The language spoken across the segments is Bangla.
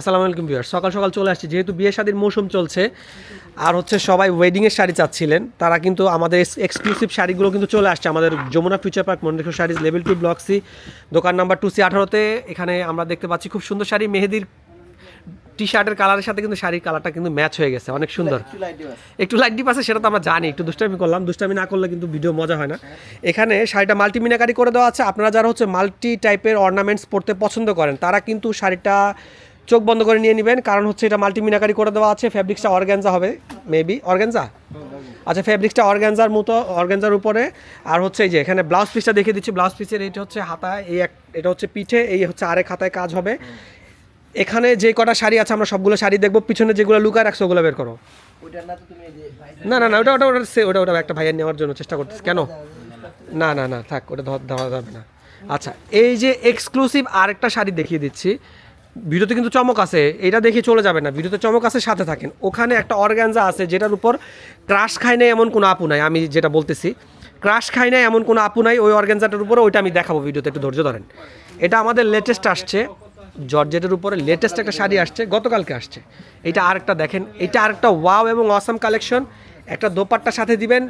আসসালামু আলাইকুম ভিউয়ার সকাল সকাল চলে আসছে। যেহেতু বিয়ে শাদীর মৌসুম চলছে আর হচ্ছে সবাই ওয়েডিংয়ের শাড়ি চাচ্ছিলেন তারা কিন্তু আমাদের এক্সক্লুসিভ শাড়িগুলো কিন্তু চলে আসছে। আমাদের Jamuna future park Mondeshwar sarees level two block C দোকান নাম্বার টু সি আঠারোতে। এখানে আমরা দেখতে পাচ্ছি খুব সুন্দর শাড়ি মেহেদির টি শার্টের কালারের সাথে কিন্তু শাড়ির কালারটা কিন্তু ম্যাচ হয়ে গেছে অনেক সুন্দর। একটু লাইট ডিপ আছে সেটা তো আমরা জানি একটু দুষ্টামি করলাম। দুষ্টামি না করলে কিন্তু ভিডিও মজা হয় না। এখানে শাড়িটা মাল্টি মিনাকারি করে দেওয়া আছে। আপনারা যারা হচ্ছে মাল্টি টাইপের অর্নামেন্টস পরতে পছন্দ করেন তারা কিন্তু শাড়িটা চোখ বন্ধ করে নিয়ে নেবেন কারণ হচ্ছে এটা মাল্টি মিনাকারি করে দেওয়া আছে ফ্যাব্রিক্সটা অর্গ্যানজা হবে মেবি অর্গ্যানজা আচ্ছা ফ্যাব্রিক্সটা অর্গ্যানজার মতো অর্গ্যানজার উপরে আর হচ্ছে এই যে এখানে ব্লাউজ পিসটা দেখিয়ে দিচ্ছি ব্লাউজ পিসের এইটা হচ্ছে হাতায় এই এক এটা হচ্ছে পিঠে এই হচ্ছে আরেক হাতায় কাজ হবে। এখানে যে কটা শাড়ি আছে আমরা সবগুলো শাড়ি দেখব পিছনে যেগুলো লুকায় রাখছো ওগুলো বের করো। না না না ওটা ওটা ওটা সে- ওটা ওটা একটা ভাইয়ের নেওয়ার জন্য চেষ্টা করতেছি। কেন? না না না থাক ওটা ধরা যাবে না। আচ্ছা এই যে এক্সক্লুসিভ আরেকটা শাড়ি দেখিয়ে দিচ্ছি ভিডিওতে কিন্তু চমক আছে, এটা দেখে চলে যাবে না। ভিডিওতে চমক আছে, সাথে থাকেন। ওখানে একটা অর্গ্যানজা আছে, যেটার উপর ক্রাশ খায় নাই এমন কোনো আপু নাই, আমি যেটা বলতেছি। ক্রাশ খায় নাই এমন কোনো আপু নাই, ওই অর্গ্যানজাটার উপরে ওইটা আমি দেখাবো ভিডিওতে, একটু ধৈর্য ধরেন। এটা আমাদের লেটেস্ট আসছে, জর্জেটের উপরে লেটেস্ট একটা শাড়ি আসছে, গতকালকে আসছে। এটা আরেকটা দেখেন, এটা আরেকটা ওয়াও এবং অসাম কালেকশন একটা দোপাট্টার সাথে দিবেন,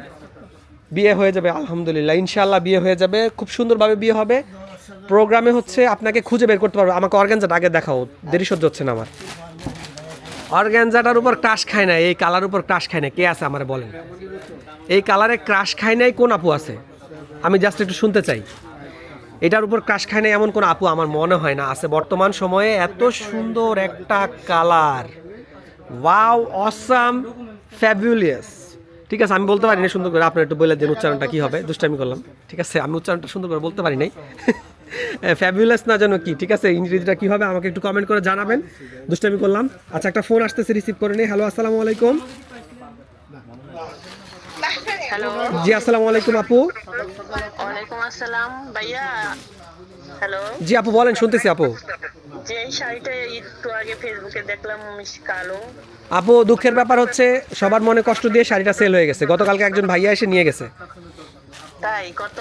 বিয়ে হয়ে যাবে, আলহামদুলিল্লাহ। ইনশাল্লাহ বিয়ে হয়ে যাবে, খুব সুন্দরভাবে বিয়ে হবে। প্রোগ্রামে হচ্ছে আপনাকে খুঁজে বের করতে পারবে। আমাকে অর্গ্যানজাটা আগে দেখাও, দেরি সহ্য হচ্ছে না আমার। অর্গ্যানজাটার উপর ক্রাশ খায় না এই কালার উপর ক্রাশ খায় না কে আছে আমার বলেন? এই কালারে ক্রাশ খায় নাই কোন আপু আছে? আমি জাস্ট একটু শুনতে চাই। এটার উপর ক্রাশ খায় না এমন কোন আপু আমার মনে হয় না আছে। বর্তমান সময়ে এত সুন্দর একটা কালার ওয়াও অসাম ফ্যাবুলিয়াস ঠিক আছে, আমি বলতে পারি না সুন্দর করে। আপনার একটু বলে দেন উচ্চারণটা কী হবে? দুষ্টামি করলাম। ঠিক আছে, আমি উচ্চারণটা সুন্দর করে বলতে পারি নাই। ফ্যাবুলাস না জানো কি? ঠিক আছে ইংরেজিটা কী হবে? আমাকে একটু কমেন্ট করে জানাবেন। দুষ্টামি করলাম। আচ্ছা একটা ফোন আসতেছে রিসিভ করে নিই হ্যালো আসসালামু আলাইকুম। জি আসসালামু আলাইকুম আপু। ওয়ালাইকুম আসসালাম। ভাইয়া হ্যালো জি আপু বলেন শুনতেছি আপু। যে এই শাড়িটা একটু আগে ফেসবুকে দেখলাম কালো। আপু দুঃখের ব্যাপার হচ্ছে সবার মনে কষ্ট দিয়ে শাড়িটা সেল হয়ে গেছে। গতকালকে একজন ভাইয়া এসে নিয়ে গেছে। তাই কত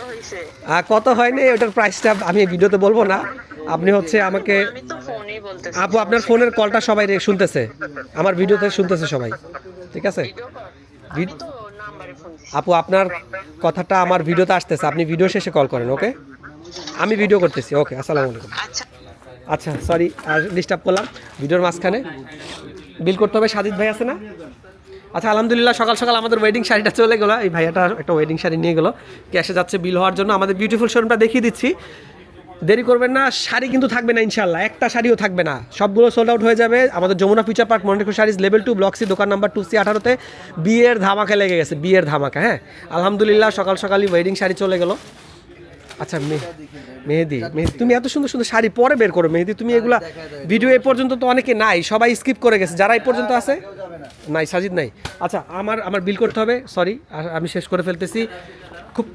আর কত হয়নি ওটার প্রাইসটা আমি ভিডিওতে বলব না। আপনি হচ্ছে আমাকে আপু আপনার ফোনের কলটা সবাই রে- শুনতেছে। আমার ভিডিওতে শুনতেছে সবাই। ঠিক আছে? আপু আপনার কথাটা আমার ভিডিওতে আসতেছে। আপনি ভিডিও শেষে কল করেন ওকে? আমি ভিডিও করতেছি ওকে আসসালামু আলাইকুম। আচ্ছা। আচ্ছা সরি আর ডিস্টার্ব করলাম। ভিডিওর মাঝখানে। বিল করতে হবে সাজিদ ভাই আছে না? আচ্ছা আলহামদুলিল্লাহ সকাল সকাল আমাদের ওয়েডিং শাড়িটা চলে গেলো। এই ভাইয়াটা একটা ওয়েডিং শাড়ি নিয়ে গেলো। ক্যাশে যাচ্ছে বিল হওয়ার জন্য। আমাদের বিউটিফুল শোরুমটা দেখিয়ে দিচ্ছি। দেরি করবেন না শাড়ি কিন্তু থাকবে না ইনশাল্লাহ একটা শাড়িও থাকবে না। সবগুলো সোল্ড আউট হয়ে যাবে। আমাদের Jamuna future park মন্ডিকুর sarees level two block C দোকান নাম্বার টু সি আঠারোতে। বিয়ের ধামাকা লেগে গেছে বিয়ের ধামাকা হ্যাঁ? আলহামদুলিল্লাহ সকাল সকালই ওয়েডিং শাড়ি চলে গেলো। আচ্ছা মেহেদি মেহেদি। তুমি এত সুন্দর সুন্দর শাড়ি পরে বের করো মেহেদি। তুমি এগুলা ভিডিও এ পর্যন্ত তো অনেকে নাই সবাই স্কিপ করে গেছে। যারা এই পর্যন্ত আছে নাই, সাজিদ নাই। আচ্ছা আমার আমার বিল করতে হবে সরি আমি শেষ করে ফেলতেছি। খুব